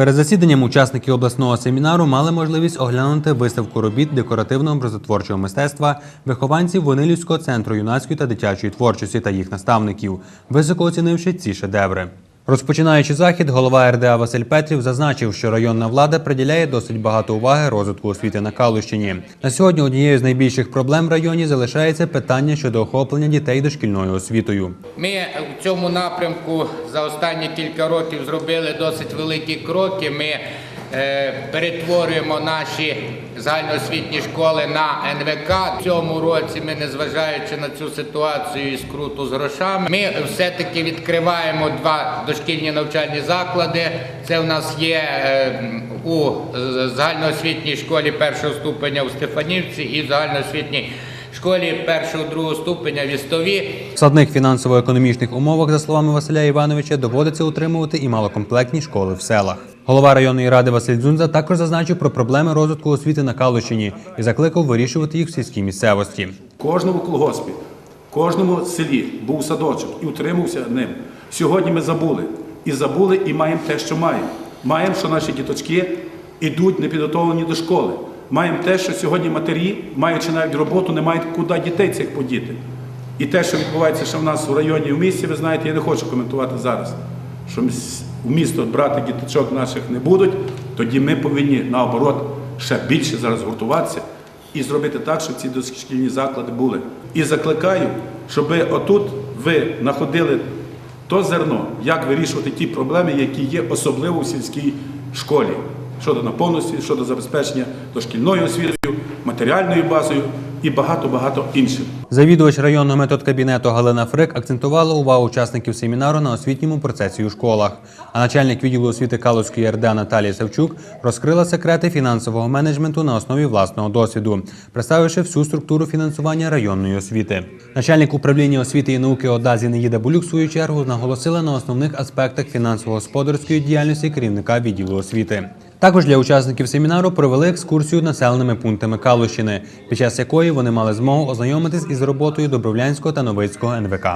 Перед засіданням учасники обласного семінару мали можливість оглянути виставку робіт декоративного образотворчого мистецтва вихованців Вонилівського центру юнацької та дитячої творчості та їх наставників, високо оцінивши ці шедеври. Розпочинаючи захід, голова РДА Василь Петрів зазначив, що районна влада приділяє досить багато уваги розвитку освіти на Калущині. На сьогодні однією з найбільших проблем в районі залишається питання щодо охоплення дітей дошкільною освітою. Ми в цьому напрямку за останні кілька років зробили досить великі кроки. Ми перетворюємо наші загальноосвітні школи на НВК. В цьому році ми, незважаючи на цю ситуацію і скруту з грошами, ми все-таки відкриваємо два дошкільні навчальні заклади. Це в нас є е, у загальноосвітній школі першого ступеня у Стефанівці і в загальноосвітній школі першого другого ступеня в Істові. В складних фінансово-економічних умовах, за словами Василя Івановича, доводиться утримувати і малокомплектні школи в селах. Голова районної ради Василь Дзунза також зазначив про проблеми розвитку освіти на Калущині і закликав вирішувати їх в сільській місцевості. Кожному колгоспі, кожному селі був садочок і утримався ним. Сьогодні ми забули. І забули, і маємо те, що маємо. Маємо, що наші діточки йдуть непідготовлені до школи. Маємо те, що сьогодні матері, маючи навіть роботу, не мають куди дітей цих подіти. І те, що відбувається ще в нас у районі в місті, ви знаєте, я не хочу коментувати зараз. Що в місто брати діточок наших не будуть, тоді ми повинні наоборот ще більше зараз гуртуватися і зробити так, щоб ці дошкільні заклади були. І закликаю, щоб отут ви знаходили то зерно, як вирішувати ті проблеми, які є особливо в сільській школі щодо наповності, щодо забезпечення дошкільною освітою, матеріальною базою і багато-багато інших. Завідувач районного методкабінету Галина Фрик акцентувала увагу учасників семінару на освітньому процесі у школах. А начальник відділу освіти Калузької РДА Наталія Савчук розкрила секрети фінансового менеджменту на основі власного досвіду, представивши всю структуру фінансування районної освіти. Начальник управління освіти і науки ОДА Зінаїда Булюк в свою чергу наголосила на основних аспектах фінансово-господарської діяльності керівника відділу освіти. Також для учасників семінару провели екскурсію населеними пунктами Калущини, під час якої вони мали змогу ознайомитись із роботою Добровлянського та Новицького НВК.